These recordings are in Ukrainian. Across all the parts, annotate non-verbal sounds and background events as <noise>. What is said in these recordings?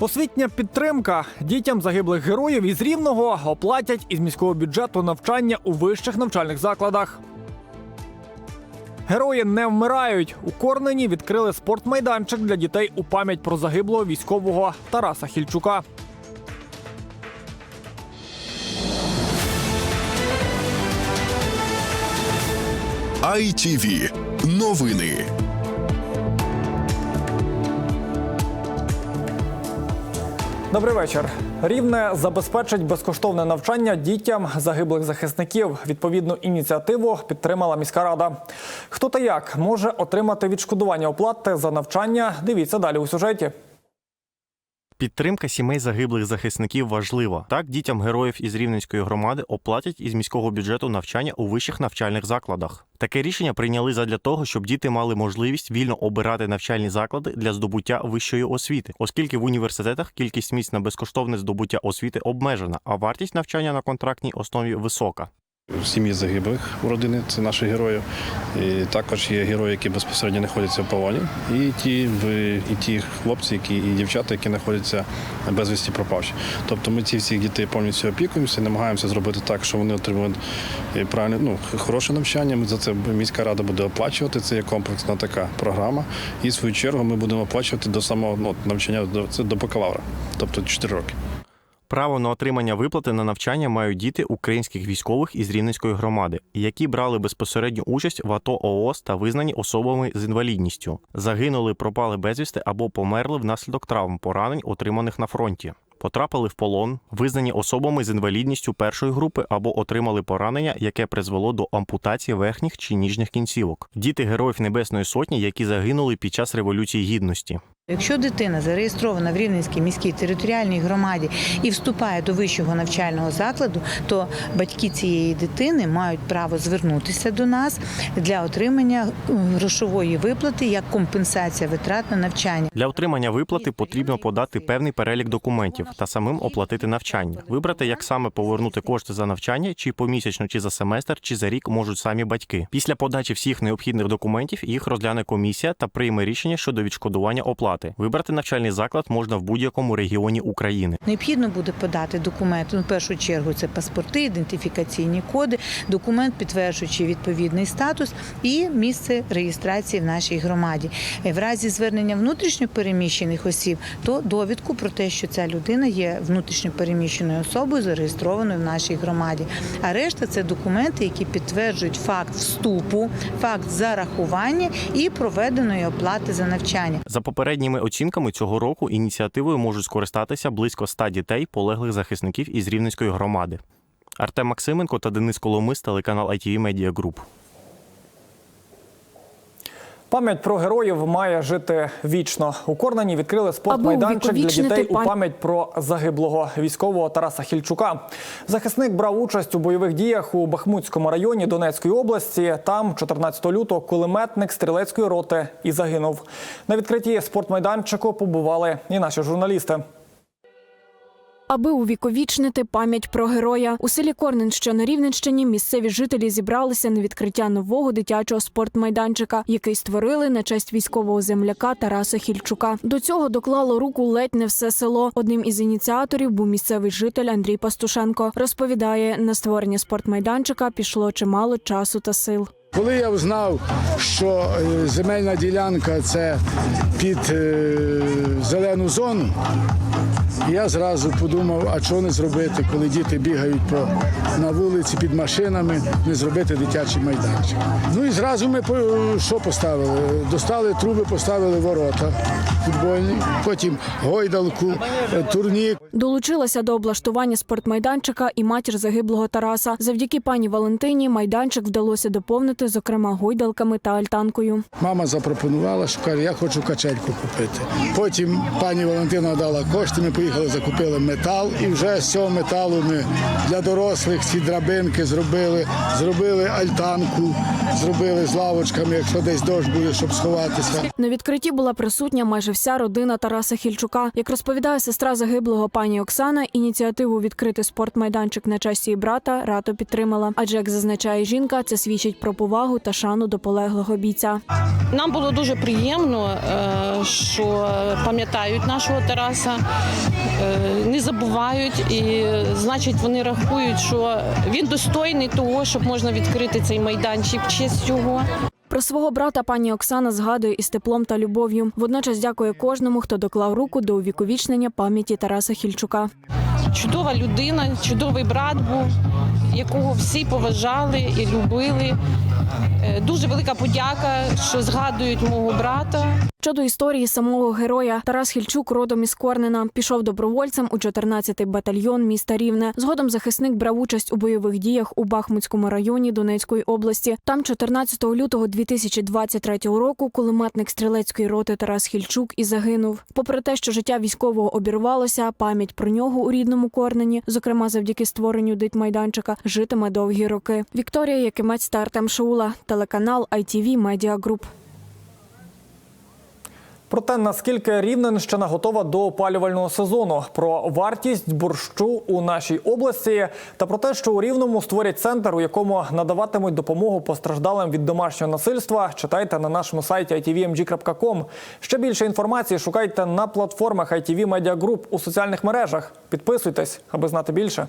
Освітня підтримка дітям загиблих героїв із рівного оплатять із міського бюджету навчання у вищих навчальних закладах. Герої не вмирають. У Корнені відкрили спортмайданчик для дітей у пам'ять про загиблого військового Тараса Хільчука. ITV. Новини. Добрий вечір. Рівне забезпечить безкоштовне навчання дітям загиблих захисників. Відповідну ініціативу підтримала міська рада. Хто та як може отримати відшкодування оплати за навчання? Дивіться далі у сюжеті. Підтримка сімей загиблих захисників важлива. Так, дітям героїв із Рівненської громади оплатять із міського бюджету навчання у вищих навчальних закладах. Таке рішення прийняли задля того, щоб діти мали можливість вільно обирати навчальні заклади для здобуття вищої освіти, оскільки в університетах кількість місць на безкоштовне здобуття освіти обмежена, а вартість навчання на контрактній основі висока. В сім'ї загиблих у родини це наші герої. І також є герої, які безпосередньо знаходяться в полоні, і ті, і ті хлопці, які і дівчата, які знаходяться безвісті пропавші. Тобто ми ці всіх дітей повністю опікуємося, намагаємося зробити так, що вони отримують е, правильне, ну, хороше навчання. Ми за це міська рада буде оплачувати. Це є комплексна така програма. І в свою чергу ми будемо оплачувати до самого ну, навчання до це до бакалавра, тобто 4 роки. Право на отримання виплати на навчання мають діти українських військових із Рівненської громади, які брали безпосередню участь в АТО ООС та визнані особами з інвалідністю, загинули, пропали безвісти або померли внаслідок травм поранень, отриманих на фронті. Потрапили в полон, визнані особами з інвалідністю першої групи або отримали поранення, яке призвело до ампутації верхніх чи ніжніх кінцівок. Діти героїв Небесної Сотні, які загинули під час революції гідності. Якщо дитина зареєстрована в Рівненській міській територіальній громаді і вступає до вищого навчального закладу, то батьки цієї дитини мають право звернутися до нас для отримання е, грошової виплати як компенсація витрат на навчання. Для отримання виплати потрібно подати певний перелік документів та самим оплатити навчання. Вибрати, як саме повернути кошти за навчання, чи помісячно, чи за семестр, чи за рік можуть самі батьки. Після подачі всіх необхідних документів їх розгляне комісія та прийме рішення щодо відшкодування оплати. Вибрати навчальний заклад можна в будь-якому регіоні України. Необхідно буде подати документи. Ну, в першу чергу це паспорти, ідентифікаційні коди, документ, підтверджуючи відповідний статус і місце реєстрації в нашій громаді. Е, В разі звернення внутрішньо переміщених осіб, то довідку про те, що ця людина є внутрішньо переміщеною особою, зареєстрованою в нашій громаді. А решта це документи, які підтверджують факт вступу, факт зарахування і проведеної оплати за навчання. За попередніми оцінками цього року ініціативою можуть скористатися близько 100 дітей, полеглих захисників із Рівненської громади. Артем Максименко та Денис Коломис, телеканал ITV Media Group. Пам'ять про героїв має жити вічно. У Корнені відкрили спортмайданчик для дітей у пам'ять про загиблого військового Тараса Хільчука. Захисник брав участь у бойових діях у Бахмутському районі Донецької області. Там 14 лютого кулеметник стрілецької роти і загинув. На відкритті спортмайданчику побували і наші журналісти. Аби увіковічнити пам'ять про героя у селі Корнен, що на Рівненщині, місцеві жителі зібралися на відкриття нового дитячого спортмайданчика, який створили на честь військового земляка Тараса Хільчука. До цього доклало руку ледь не все село. Одним із ініціаторів був місцевий житель Андрій Пастушенко. Розповідає, на створення спортмайданчика пішло чимало часу та сил. Коли я узнав, що е, земельна ділянка це під е, зелену зону, я зразу подумав, а чого не зробити, коли діти бігають по, на вулиці під машинами, не зробити дитячий майданчик. Ну і зразу ми по- що поставили? Достали труби, поставили ворота футбольні, потім гойдалку, е, турнік. Долучилася до облаштування спортмайданчика і матір загиблого Тараса. Завдяки пані Валентині майданчик вдалося доповнити, зокрема, гойдалками та альтанкою. Мама запропонувала, що каже, я хочу качельку купити. Потім пані Валентина дала кошти, ми поїхали, закупили метал, і вже з цього металу ми для дорослих ці драбинки зробили, зробили альтанку, зробили з лавочками, якщо десь дощ буде, щоб сховатися. На відкритті була присутня майже вся родина Тараса Хільчука. Як розповідає сестра загиблого Пані Оксана ініціативу відкрити спортмайданчик на часі брата радо підтримала. Адже, як зазначає жінка, це свідчить про повагу та шану до полеглого бійця. Нам було дуже приємно, е, що пам'ятають нашого Тараса, не забувають, і значить вони рахують, що він достойний того, щоб можна відкрити цей майданчик в честь його. Про свого брата пані Оксана згадує із теплом та любов'ю. Водночас дякує кожному, хто доклав руку до увіковічнення пам'яті Тараса Хільчука. Чудова людина, чудовий брат був, якого всі поважали і любили. Е, Дуже велика подяка, що згадують мого брата. Щодо історії самого героя, Тарас Хільчук родом із Корнена пішов добровольцем у 14-й батальйон міста Рівне. Згодом захисник брав участь у бойових діях у Бахмутському районі Донецької області. Там 14 лютого 2023 року кулеметник стрілецької роти Тарас Хільчук і загинув. Попри те, що життя військового обірвалося, пам'ять про нього у рідному Корнені, зокрема завдяки створенню дитмайданчика, житиме довгі роки. Вікторія Якимець та Артем Шаула, телеканал ITV Media Group. Про те, наскільки Рівненщина готова до опалювального сезону, про вартість борщу у нашій області та про те, що у Рівному створять центр, у якому надаватимуть допомогу постраждалим від домашнього насильства. Читайте на нашому сайті itvmg.com. Ще більше інформації шукайте на платформах ITV Media Group у соціальних мережах. Підписуйтесь, аби знати більше.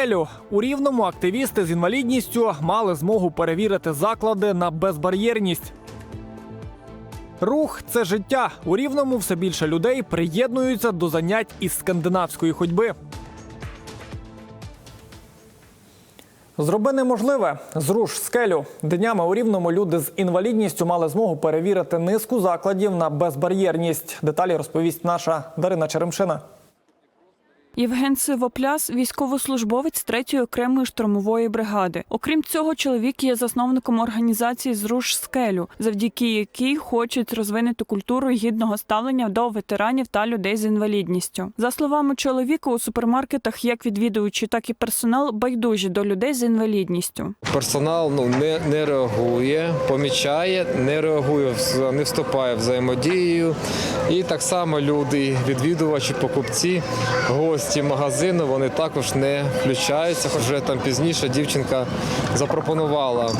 Зруш у рівному активісти з інвалідністю мали змогу перевірити заклади на безбар'єрність. Рух це життя. У рівному все більше людей приєднуються до занять із скандинавської ходьби. Зроби неможливе. Зруш скелю. Днями у рівному люди з інвалідністю мали змогу перевірити низку закладів на безбар'єрність. Деталі розповість наша Дарина Черемшина. Євген Сивопляс – військовослужбовець 3-ї окремої штурмової бригади. Окрім цього, чоловік є засновником організації «Зруш скелю», завдяки якій хочуть розвинути культуру гідного ставлення до ветеранів та людей з інвалідністю. За словами чоловіка, у супермаркетах як відвідувачі, так і персонал байдужі до людей з інвалідністю. Персонал ну не, не реагує, помічає, не реагує, не вступає в взаємодію. І так само люди, відвідувачі, покупці, гості магазину, вони також не включаються. Хоч там пізніше дівчинка запропонувала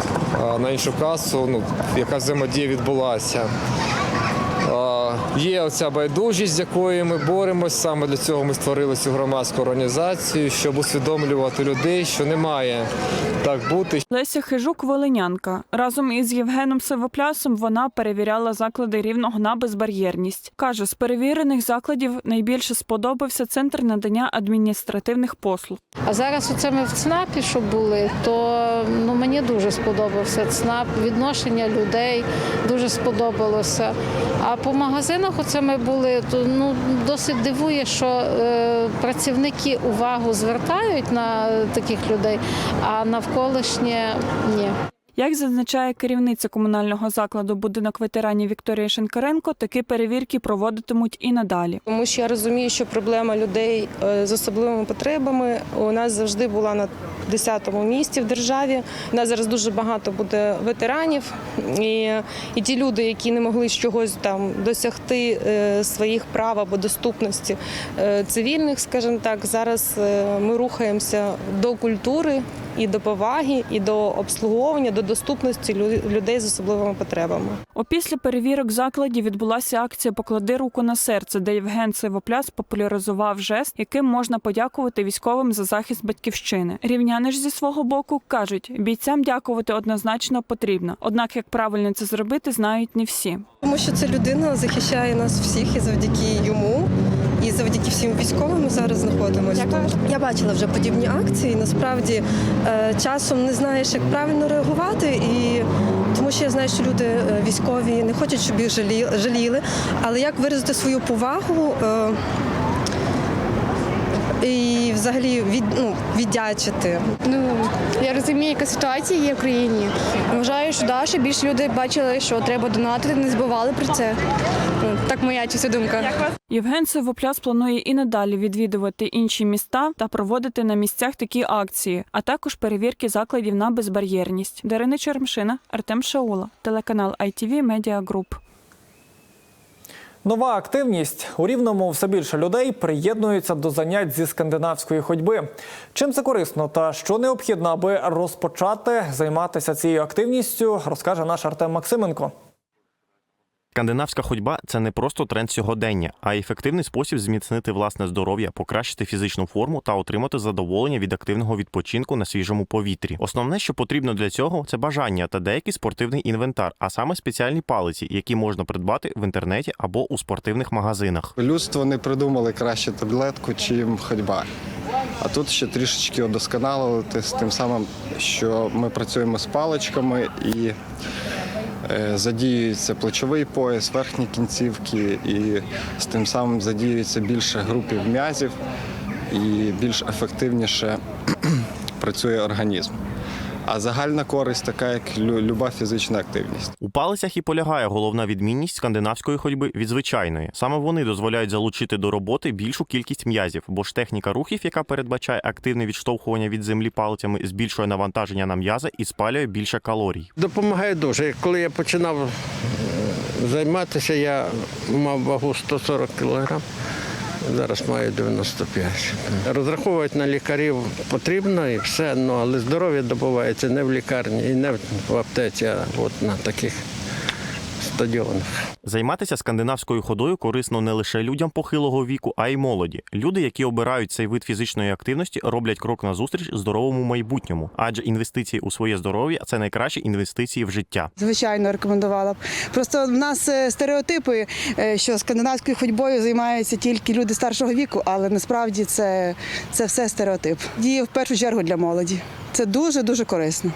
на іншу касу, ну яка взаємодія відбулася. Є оця байдужість, з якою ми боремось. Саме для цього ми створили цю громадську організацію, щоб усвідомлювати людей, що не має так бути, Леся Хижук – волинянка. Разом із Євгеном Сивоплясом вона перевіряла заклади рівного на безбар'єрність. Каже, з перевірених закладів найбільше сподобався центр надання адміністративних послуг. А зараз оце ми в ЦНАПі, що були, то ну мені дуже сподобався ЦНАП, відношення людей дуже сподобалося. А по магазинах, оце ми були, то ну досить дивує, що е, працівники увагу звертають на таких людей, а навколишнє ні. Як зазначає керівниця комунального закладу будинок ветеранів Вікторія Шенкаренко, такі перевірки проводитимуть і надалі. Тому що я розумію, що проблема людей е, з особливими потребами у нас завжди була на 10-му місці в державі. У нас зараз дуже багато буде ветеранів, і, і ті люди, які не могли чогось там досягти е, своїх прав або доступності е, цивільних, скажімо так, зараз ми рухаємося до культури і до поваги, і до обслуговування, до доступності лю- людей з особливими потребами. Опісля перевірок закладів відбулася акція Поклади руку на серце, де Євген Сивопляс популяризував жест, яким можна подякувати військовим за захист батьківщини. Рівняни ж зі свого боку кажуть, бійцям дякувати однозначно потрібно. Однак, як правильно це зробити, знають не всі. Тому що ця людина захищає нас всіх і завдяки йому, і завдяки всім військовим ми зараз знаходимося. тут. Я бачила вже подібні акції. Насправді е, часом не знаєш, як правильно реагувати, і тому що я знаю, що люди е, військові не хочуть, щоб їх жалі- жаліли. Але як виразити свою повагу е, і взагалі від, ну, віддячити? Ну я розумію, яка ситуація є в країні. Вважаю, що да, більше люди бачили, що треба донатити, не забували про це. Так моя чиста думка. Євген Сивопляс планує і надалі відвідувати інші міста та проводити на місцях такі акції, а також перевірки закладів на безбар'єрність. Дарина Чермшина, Артем Шаула, телеканал ITV Media Group. Нова активність у рівному все більше людей приєднуються до занять зі скандинавської ходьби. Чим це корисно та що необхідно, аби розпочати займатися цією активністю, розкаже наш Артем Максименко. Скандинавська ходьба це не просто тренд сьогодення, а ефективний спосіб зміцнити власне здоров'я, покращити фізичну форму та отримати задоволення від активного відпочинку на свіжому повітрі. Основне, що потрібно для цього, це бажання та деякий спортивний інвентар, а саме спеціальні палиці, які можна придбати в інтернеті або у спортивних магазинах. Людство не придумали краще таблетку, чим ходьба. А тут ще трішечки удосконалити з тим самим, що ми працюємо з паличками і задіюється плечовий пояс, верхні кінцівки, і з тим самим задіюється більше групів м'язів і більш ефективніше <clears throat> працює організм. А загальна користь така, як люба фізична активність. У палицях і полягає головна відмінність скандинавської ходьби від звичайної. Саме вони дозволяють залучити до роботи більшу кількість м'язів, бо ж техніка рухів, яка передбачає активне відштовхування від землі палицями, збільшує навантаження на м'язи і спалює більше калорій. Допомагає дуже. Коли я починав е, займатися, я мав вагу 140 кг. Зараз маю 95. Розраховувати на лікарів потрібно і все, ну, але здоров'я добувається не в лікарні і не в аптеці, а от на таких стадіонах. Займатися скандинавською ходою корисно не лише людям похилого віку, а й молоді. Люди, які обирають цей вид фізичної активності, роблять крок назустріч здоровому майбутньому, адже інвестиції у своє здоров'я це найкращі інвестиції в життя. Звичайно, рекомендувала б. Просто в нас е, стереотипи, е, що скандинавською ходьбою займаються тільки люди старшого віку, але насправді це, це все стереотип. Діє в першу чергу для молоді. Це дуже дуже корисно.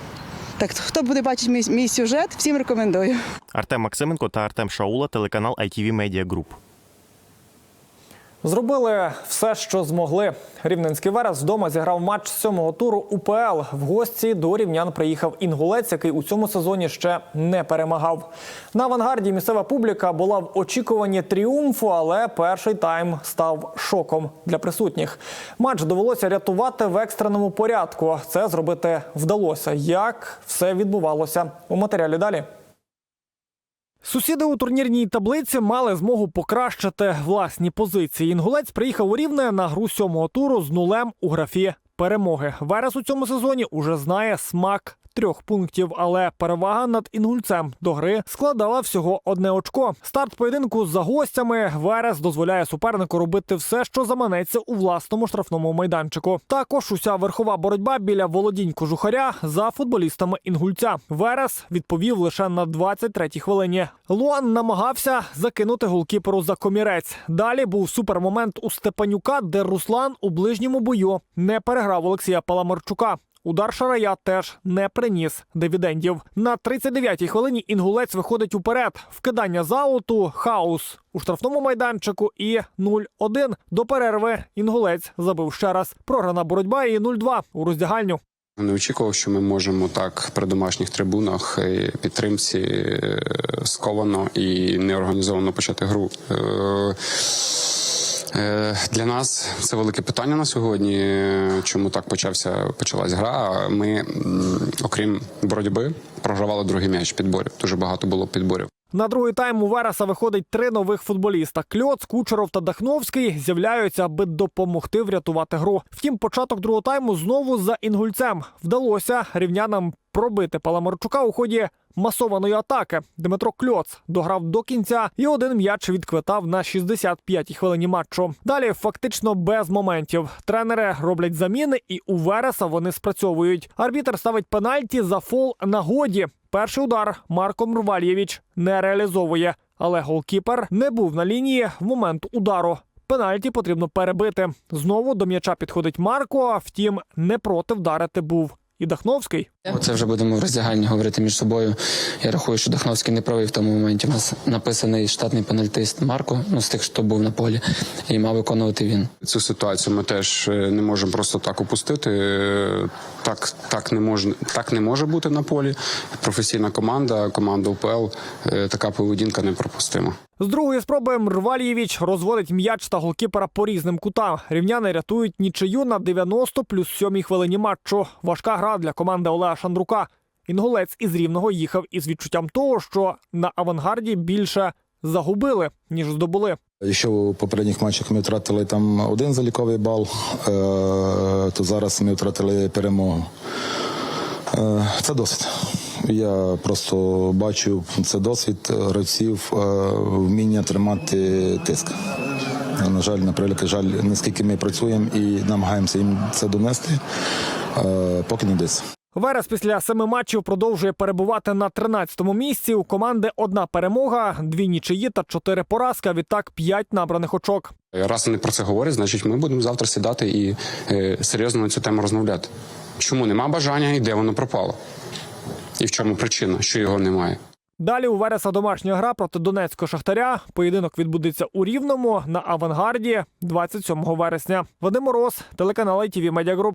Так, хто буде бачити мій, мій сюжет, всім рекомендую. Артем Максименко та Артем Шаула, телеканал ITV Media Group. Зробили все, що змогли. Рівненський Верес вдома зіграв матч сьомого туру УПЛ. В гості до рівнян приїхав інгулець, який у цьому сезоні ще не перемагав. На авангарді місцева публіка була в очікуванні тріумфу, але перший тайм став шоком для присутніх. Матч довелося рятувати в екстреному порядку. Це зробити вдалося. Як все відбувалося у матеріалі далі. Сусіди у турнірній таблиці мали змогу покращити власні позиції. Інгулець приїхав у рівне на гру сьомого туру з нулем у графі перемоги. Верес у цьому сезоні уже знає смак. Трьох пунктів, але перевага над інгульцем до гри складала всього одне очко. Старт поєдинку за гостями Верес дозволяє супернику робити все, що заманеться у власному штрафному майданчику. Також уся верхова боротьба біля володінь кожухаря за футболістами інгульця. Верес відповів лише на 23-й хвилині. Луан намагався закинути голкіперу за комірець. Далі був супермомент у Степанюка, де Руслан у ближньому бою не переграв Олексія Паламарчука. Удар Шарая теж не приніс дивідендів. На 39-й хвилині інгулець виходить уперед. Вкидання ауту, хаос у штрафному майданчику і 0-1. До перерви інгулець забив ще раз. Програна боротьба і 0-2 у роздягальню. Не очікував, що ми можемо так при домашніх трибунах підтримці е, сковано і неорганізовано почати гру. Е, Для нас це велике питання на сьогодні. Чому так почався почалась гра? Ми, окрім боротьби, програвали другий м'яч підборів. Дуже багато було підборів. На другий тайм у Вереса виходить три нових футболіста: Кльоц, Кучеров та Дахновський з'являються, аби допомогти врятувати гру. Втім, початок другого тайму знову за інгульцем вдалося рівнянам пробити Паламарчука у ході масованої атаки. Дмитро Кльоц дограв до кінця і один м'яч відквитав на 65-й хвилині матчу. Далі фактично без моментів. Тренери роблять заміни, і у Вереса вони спрацьовують. Арбітер ставить пенальті за фол на годі. Перший удар Марко Мрвальєвіч не реалізовує, але голкіпер не був на лінії в момент удару. Пенальті потрібно перебити. Знову до м'яча підходить Марко. Втім, не проти вдарити був і Дахновський. Це вже будемо в роздягальні говорити між собою. Я рахую, що Дахновський не правий в тому моменті. У нас написаний штатний пенальтист Марко, ну з тих, хто був на полі, і мав виконувати він. Цю ситуацію ми теж е, не можемо просто так опустити. Е, Так, так не може, так не може бути на полі. Професійна команда, команда УПЛ. е, Така поведінка непропустима. З другої спроби Мрвалієвич розводить м'яч та голкіпера по різним кутам. Рівняни рятують нічию на 90 плюс 7 хвилині матчу. Важка гра для команди Олега Шандрука. Інгулець із рівного їхав із відчуттям того, що на авангарді більше загубили ніж здобули. Якщо у попередніх матчах ми втратили там один заліковий бал, е, то зараз ми втратили перемогу. Е, Це досвід. Я просто бачу це досвід гравців, е, вміння тримати тиск. На жаль, на превеликий жаль, наскільки ми працюємо і намагаємося їм це донести, поки не десь. Верес після семи матчів продовжує перебувати на 13-му місці. У команди одна перемога, дві нічиї та чотири поразки. Відтак п'ять набраних очок. Раз вони про це говорять, значить ми будемо завтра сідати і е, серйозно на цю тему розмовляти. Чому нема бажання і де воно пропало? І в чому причина, що його немає? Далі у Вереса домашня гра проти Донецького шахтаря. Поєдинок відбудеться у Рівному на авангарді 27 вересня. Вадим Мороз, телеканал ITV Media Group.